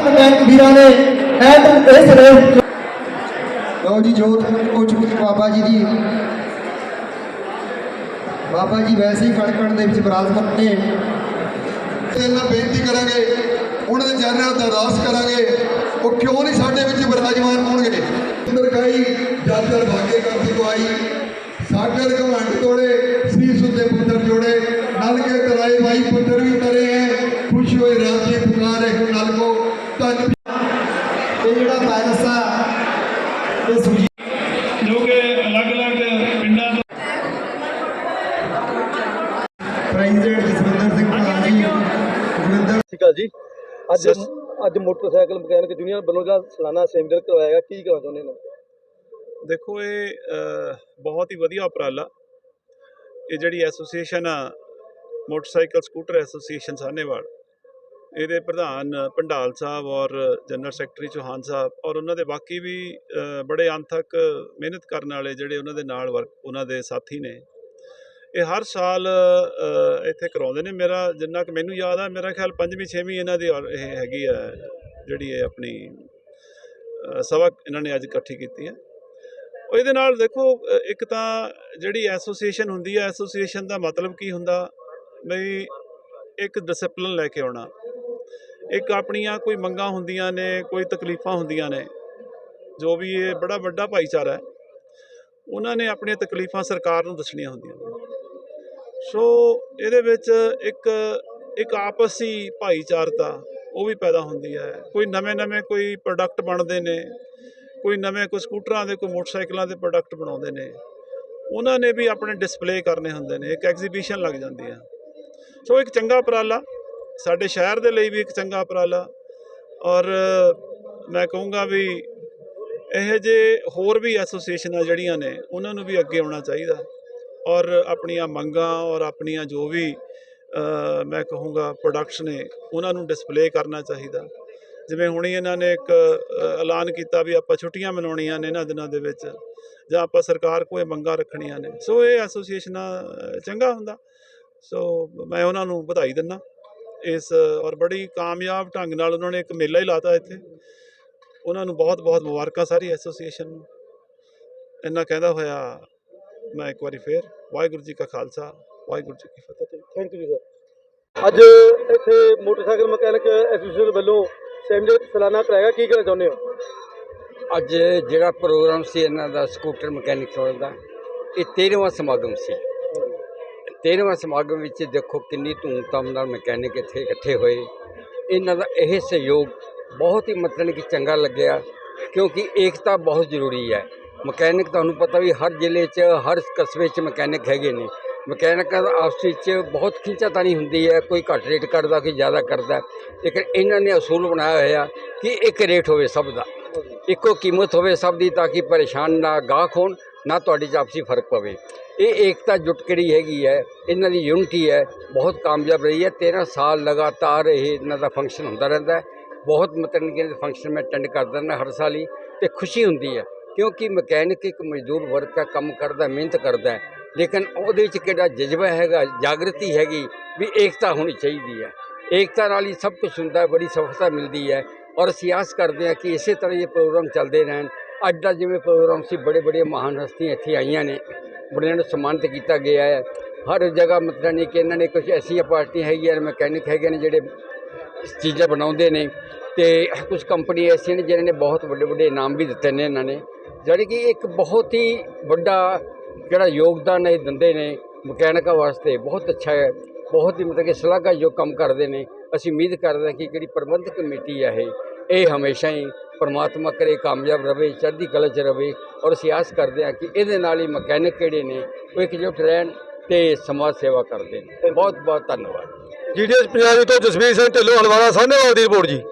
Mechanic ਵੀਰਾਂ ਨੇ at ਇਸ ਰੇਸ ਲਓ ਜੀ ਜੋਤ ਹੋ ਚੁੱਕੀ ਬਾਬਾ ਜੀ ਦੀ ਬਾਬਾ ਜੀ ਵੈਸੇ ਹੀ ਕਣਕਣ ਦੇ ਵਿੱਚ ਵਿਰਾਜਮਾਨ ਨੇ ਤੇ ਨਾਲ ਬੇਨਤੀ ਕਰਾਂਗੇ, ਉਹਨਾਂ ਦੇ ਚਰਨਾਂ ਦਾ ਅਰਦਾਸ ਕਰਾਂਗੇ, ਉਹ ਕਿਉਂ ਨਹੀਂ ਸਾਡੇ ਵਿੱਚ ਵਿਰਾਜਮਾਨ ਹੋਣਗੇ? ਦਰਗਾਈ ਜਾਦਰ ਭਾਗੇ ਕਰਦੀ ਦੁਆਈ ਸਾਗਰ ਘਮੰਡ ਤੋੜੇ, ਸ੍ਰੀ ਸੁਦੇ ਪੁੱਤਰ ਜੋੜੇ ਨਲ ਕੇ ਤਰਾਏ ਭਾਈ ਪੁੱਤਰ ਵੀ ਤਰੇ ਹੈ ਖੁਸ਼ ਹੋਏ ਰਾਜੀ ਪੁਕਾਰੇ ਹੋ ਨਲ ਕੋ ਧੰਨ ਤੇ ਜਿਹੜਾ ਵਾਇਰਸ ਆ ਇਹ ਸੂਜੀ ਜੋ। ਕਿ ਅਲੱਗ-ਅਲੱਗ ਪਿੰਡਾਂ ਤੋਂ ਪ੍ਰੈਜ਼ੀਡੈਂਟ ਜਸਵਿੰਦਰ ਸਿੰਘ ਪ੍ਰਧਾਨ ਜੀ ਜਸਵਿੰਦਰ ਠੀਕ ਆ ਜੀ ਅੱਜ ਅੱਜ ਮੋਟਰਸਾਈਕਲ ਮਕੈਨਿਕ ਯੂਨੀਅਨ ਵੱਲੋਂ ਜਿਹੜਾ ਸਾਲਾਨਾ ਸੈਮੀਨਾਰ ਕਰਵਾਇਆ ਗਿਆ ਕੀ ਕਹਿਣਾ ਚਾਹੁੰਦੇ ਨੇ? ਦੇਖੋ ਇਹ ਬਹੁਤ ਹੀ ਵਧੀਆ ਉਪਰਾਲਾ। ਇਹ ਜਿਹੜੀ ਐਸੋਸੀਏਸ਼ਨ ਆ ਮੋਟਰਸਾਈਕਲ ਸਕੂਟਰ ਐਸੋਸੀਏਸ਼ਨ ਸਾਹਨੇਵਾਲ ਇਹਦੇ ਪ੍ਰਧਾਨ ਪੰਡਾਲ ਸਾਹਿਬ ਔਰ ਜਨਰਲ ਸੈਕਟਰੀ ਚੌਹਾਨ ਸਾਹਿਬ ਔਰ ਉਹਨਾਂ ਦੇ ਬਾਕੀ ਵੀ ਬੜੇ ਅੰਥਕ ਮਿਹਨਤ ਕਰਨ ਵਾਲੇ ਜਿਹੜੇ ਉਹਨਾਂ ਦੇ ਨਾਲ ਵਰਕ, ਉਹਨਾਂ ਦੇ ਸਾਥੀ ਨੇ। ਇਹ ਹਰ ਸਾਲ ਇੱਥੇ ਕਰਾਉਂਦੇ ਨੇ। ਮੇਰਾ ਜਿੰਨਾ ਕਿ ਮੈਨੂੰ ਯਾਦ ਆ, ਮੇਰਾ ਖਿਆਲ ਪੰਜਵੀਂ, ਛੇਵੀਂ ਇਹਨਾਂ ਦੀ ਔਰ ਇਹ ਹੈਗੀ ਆ, ਜਿਹੜੀ ਇਹ ਆਪਣੀ ਸਭਾ ਇਹਨਾਂ ਨੇ ਅੱਜ ਇਕੱਠੀ ਕੀਤੀ ਹੈ। ਇਹਦੇ ਨਾਲ ਦੇਖੋ ਇੱਕ ਤਾਂ ਜਿਹੜੀ ਐਸੋਸੀਏਸ਼ਨ ਹੁੰਦੀ ਹੈ, ਐਸੋਸੀਏਸ਼ਨ ਦਾ ਮਤਲਬ ਕੀ ਹੁੰਦਾ? ਬਈ ਇੱਕ ਡਿਸਪਲਿਨ ਲੈ ਕੇ ਆਉਣਾ। ਇੱਕ ਆਪਣੀਆਂ ਕੋਈ ਮੰਗਾਂ ਹੁੰਦੀਆਂ ਨੇ, ਕੋਈ ਤਕਲੀਫਾਂ ਹੁੰਦੀਆਂ ਨੇ, ਜੋ ਵੀ ਇਹ ਬੜਾ ਵੱਡਾ ਭਾਈਚਾਰਾ ਹੈ, ਉਹਨਾਂ ਨੇ ਆਪਣੀਆਂ ਤਕਲੀਫਾਂ ਸਰਕਾਰ ਨੂੰ ਦੱਸਣੀਆਂ ਹੁੰਦੀਆਂ ਨੇ। ਸੋ ਇਹਦੇ ਵਿੱਚ ਇੱਕ ਇੱਕ ਆਪਸੀ ਭਾਈਚਾਰਤਾ ਉਹ ਵੀ ਪੈਦਾ ਹੁੰਦੀ ਹੈ। ਕੋਈ ਨਵੇਂ-ਨਵੇਂ ਕੋਈ ਪ੍ਰੋਡਕਟ ਬਣਦੇ ਨੇ, ਕੋਈ ਨਵੇਂ ਕੋਈ ਸਕੂਟਰਾਂ ਦੇ, ਕੋਈ ਮੋਟਰਸਾਈਕਲਾਂ ਦੇ ਪ੍ਰੋਡਕਟ ਬਣਾਉਂਦੇ ਨੇ, ਉਹਨਾਂ ਨੇ ਵੀ ਆਪਣੇ ਡਿਸਪਲੇ ਕਰਨੇ ਹੁੰਦੇ ਨੇ, ਇੱਕ ਐਗਜ਼ੀਬਿਸ਼ਨ ਲੱਗ ਜਾਂਦੀ ਹੈ। ਸੋ ਇੱਕ ਚੰਗਾ ਉਪਰਾਲਾ ਸਾਡੇ ਸ਼ਹਿਰ ਦੇ ਲਈ ਵੀ ਇੱਕ ਚੰਗਾ ਉਪਰਾਲਾ। ਔਰ ਮੈਂ ਕਹੂੰਗਾ ਵੀ ਇਹ ਜੇ ਹੋਰ ਵੀ ਐਸੋਸੀਏਸ਼ਨਾਂ ਜਿਹੜੀਆਂ ਨੇ, ਉਹਨਾਂ ਨੂੰ ਵੀ ਅੱਗੇ ਆਉਣਾ ਚਾਹੀਦਾ। ਔਰ ਆਪਣੀਆਂ ਮੰਗਾਂ ਔਰ ਆਪਣੀਆਂ ਜੋ ਵੀ ਮੈਂ ਕਹੂੰਗਾ ਪ੍ਰੋਡਕਟਸ ਨੇ, ਉਹਨਾਂ ਨੂੰ ਡਿਸਪਲੇ ਕਰਨਾ ਚਾਹੀਦਾ। ਜਿਵੇਂ ਹੁਣੀ ਇਹਨਾਂ ਨੇ ਇੱਕ ਐਲਾਨ ਕੀਤਾ ਵੀ ਆਪਾਂ ਛੁੱਟੀਆਂ ਮਨਾਉਣੀਆਂ ਨੇ ਇਹਨਾਂ ਦਿਨਾਂ ਦੇ ਵਿੱਚ, ਜਾਂ ਆਪਾਂ ਸਰਕਾਰ ਕੋਲ ਇਹ ਮੰਗਾਂ ਰੱਖਣੀਆਂ ਨੇ। ਸੋ ਇਹ ਐਸੋਸੀਏਸ਼ਨਾਂ ਚੰਗਾ ਹੁੰਦਾ। ਸੋ ਮੈਂ ਉਹਨਾਂ ਨੂੰ ਵਧਾਈ ਦਿੰਦਾ। ਇਸ ਔਰ ਬੜੀ ਕਾਮਯਾਬ ਢੰਗ ਨਾਲ ਉਹਨਾਂ ਨੇ ਇੱਕ ਮੇਲਾ ਹੀ ਲਾਤਾ ਇੱਥੇ। ਉਹਨਾਂ ਨੂੰ ਬਹੁਤ ਬਹੁਤ ਮੁਬਾਰਕਾਂ ਸਾਰੀ ਐਸੋਸੀਏਸ਼ਨ ਨੂੰ। ਇੰਨਾ ਕਹਿੰਦਾ ਹੋਇਆ ਮੈਂ ਇੱਕ ਵਾਰੀ ਫੇਰ ਵਾਹਿਗੁਰੂ ਜੀ ਕਾ ਖਾਲਸਾ ਵਾਹਿਗੁਰੂ ਜੀ ਕੀ ਫਤਿਹ। ਥੈਂਕ ਯੂ ਸਰ ਅੱਜ ਇੱਥੇ ਮੋਟਰਸਾਈਕਲ ਮਕੈਨਿਕ ਐਸੋਸੀਏਸ਼ਨ ਵੱਲੋਂ ਸੈਮੀਨਾਰ ਸਾਲਾਨਾ ਕਰਾਇਆ ਕੀ ਕਹਿਣਾ ਚਾਹੁੰਦੇ ਹੋ? ਅੱਜ ਜਿਹੜਾ ਪ੍ਰੋਗਰਾਮ ਸੀ ਇਹਨਾਂ ਦਾ ਸਕੂਟਰ ਮਕੈਨਿਕ ਦਾ ਇਹ 13ਵਾਂ ਸਮਾਗਮ ਸੀ। 13ਵਾਂ ਸਮਾਗਮ ਵਿੱਚ ਦੇਖੋ ਕਿੰਨੀ ਧੂਮਧਾਮ ਨਾਲ ਮਕੈਨਿਕ ਇੱਥੇ ਇਕੱਠੇ ਹੋਏ। ਇਹਨਾਂ ਦਾ ਇਹ ਸਹਿਯੋਗ ਬਹੁਤ ਹੀ ਮਤਲਬ ਕਿ ਚੰਗਾ ਲੱਗਿਆ, ਕਿਉਂਕਿ ਏਕਤਾ ਬਹੁਤ ਜ਼ਰੂਰੀ ਹੈ। ਮਕੈਨਿਕ ਤੁਹਾਨੂੰ ਪਤਾ ਵੀ ਹਰ ਜ਼ਿਲ੍ਹੇ 'ਚ, ਹਰ ਕਸਬੇ 'ਚ ਮਕੈਨਿਕ ਹੈਗੇ ਨੇ। ਮਕੈਨਿਕਾਂ ਦਾ ਆਪਸ ਵਿੱਚ ਬਹੁਤ ਖਿੱਚਾਤਾਣੀ ਹੁੰਦੀ ਹੈ, ਕੋਈ ਘੱਟ ਰੇਟ ਕਰਦਾ, ਕੋਈ ਜ਼ਿਆਦਾ ਕਰਦਾ। ਲੇਕਿਨ ਇਹਨਾਂ ਨੇ ਅਸੂਲ ਬਣਾਇਆ ਹੋਇਆ ਕਿ ਇੱਕ ਰੇਟ ਹੋਵੇ ਸਭ ਦਾ, ਇੱਕੋ ਕੀਮਤ ਹੋਵੇ ਸਭ ਦੀ, ਤਾਂ ਕਿ ਪਰੇਸ਼ਾਨ ਨਾ ਗਾਹਕ ਹੋਣ, ਨਾ ਤੁਹਾਡੀ 'ਚ ਆਪਸੀ ਫ਼ਰਕ ਪਵੇ। ਇਹ ਏਕਤਾ ਜੁਟ ਕਿਹੜੀ ਹੈਗੀ ਹੈ? ਇਹਨਾਂ ਦੀ ਯੂਨਿਟੀ ਹੈ, ਬਹੁਤ ਕਾਮਯਾਬ ਰਹੀ ਹੈ। 13 ਸਾਲ ਲਗਾਤਾਰ ਇਹ ਇਹਨਾਂ ਦਾ ਫੰਕਸ਼ਨ ਹੁੰਦਾ ਰਹਿੰਦਾ ਬਹੁਤ ਮਤਲਬ ਕਿ ਫੰਕਸ਼ਨ ਮੈਂ ਅਟੈਂਡ ਕਰਦਾ ਰਹਿੰਦਾ ਹਰ ਸਾਲ ਹੀ ਤੇ ਖੁਸ਼ੀ ਹੁੰਦੀ ਹੈ ਕਿਉਂਕਿ ਮਕੈਨਿਕ ਇੱਕ ਮਜ਼ਦੂਰ ਵਰਗ ਦਾ ਕੰਮ ਕਰਦਾ, ਮਿਹਨਤ ਕਰਦਾ ਹੈ। ਲੇਕਿਨ ਉਹਦੇ ਵਿੱਚ ਕਿਹੜਾ ਜਜ਼ਬਾ ਹੈਗਾ, ਜਾਗਰਤੀ ਹੈਗੀ ਵੀ ਏਕਤਾ ਹੋਣੀ ਚਾਹੀਦੀ ਹੈ। ਏਕਤਾ ਨਾਲ ਹੀ ਸਭ ਕੁਝ ਹੁੰਦਾ ਹੈ, ਬੜੀ ਸਫਲਤਾ ਮਿਲਦੀ ਹੈ ਔਰ ਅਸੀਂ ਆਸ ਕਰਦੇ ਹਾਂ ਕਿ ਇਸੇ ਤਰ੍ਹਾਂ ਇਹ ਪ੍ਰੋਗਰਾਮ ਚੱਲਦੇ ਰਹਿਣ। ਅੱਜ ਦਾ ਜਿਵੇਂ ਪ੍ਰੋਗਰਾਮ ਸੀ ਬੜੇ ਬੜੇ ਮਹਾਨ ਹਸਤੀਆਂ ਇੱਥੇ ਆਈਆਂ ਨੇ। ਬੜਿਆਂ ਨੂੰ ਸਨਮਾਨਿਤ ਕੀਤਾ ਗਿਆ ਹੈ। ਹਰ ਜਗ੍ਹਾ ਮਤਲਬ ਨਹੀਂ ਕਿ ਇਹਨਾਂ ਨੇ ਕੁਝ ਐਸੀਆਂ ਪਾਰਟੀਆਂ ਹੈਗੀਆਂ ਨੇ ਮਕੈਨਿਕ ਹੈਗੇ ਨੇ ਜਿਹੜੇ ਚੀਜ਼ਾਂ ਬਣਾਉਂਦੇ ਨੇ ਤੇ ਕੁਝ ਕੰਪਨੀ ਐਸੀਆਂ ਨੇ ਜਿਨ੍ਹਾਂ ਨੇ ਬਹੁਤ ਵੱਡੇ ਵੱਡੇ ਇਨਾਮ ਵੀ ਦਿੱਤੇ ਨੇ ਇਹਨਾਂ ਨੇ। ਜਿਹੜੀ ਕਿ ਇੱਕ ਬਹੁਤ ਹੀ ਵੱਡਾ ਜਿਹੜਾ ਯੋਗਦਾਨ ਇਹ ਦਿੰਦੇ ਨੇ ਮਕੈਨਿਕਾਂ ਵਾਸਤੇ, ਬਹੁਤ ਅੱਛਾ ਹੈ। ਬਹੁਤ ਹੀ ਮਤਲਬ ਕਿ ਸ਼ਲਾਘਾਯੋਗ ਕੰਮ ਕਰਦੇ ਨੇ, ਅਸੀਂ ਉਮੀਦ ਕਰਦੇ ਹਾਂ ਕਿ ਜਿਹੜੀ ਪ੍ਰਬੰਧਕ ਕਮੇਟੀ ਹੈ ਇਹ ਇਹ ਹਮੇਸ਼ਾ ਹੀ ਪਰਮਾਤਮਾ ਕਰੇ, ਕਾਮਯਾਬ ਰਵੇ, ਚੜ੍ਹਦੀ ਕਲਾ 'ਚ ਰਵੇ ਔਰ ਅਸੀਂ ਆਸ ਕਰਦੇ ਹਾਂ ਕਿ ਇਹਦੇ ਨਾਲ ਹੀ ਮਕੈਨਿਕ ਕਿਹੜੇ ਨੇ ਉਹ ਇਕਜੁੱਟ ਰਹਿਣ ਤੇ ਸਮਾਜ ਸੇਵਾ ਕਰਦੇ ਨੇ। ਬਹੁਤ ਬਹੁਤ ਧੰਨਵਾਦ ਜੀਡੀਐਸ ਪੰਜਾਬੀ ਤੋਂ ਜਸਵੀਰ ਸਿੰਘ ਢਿੱਲੋਂ ਹਲਵਾਰਾ ਸਾਹਨੇਵਾਲ ਦੀ ਰਿਪੋਰਟ ਜੀ।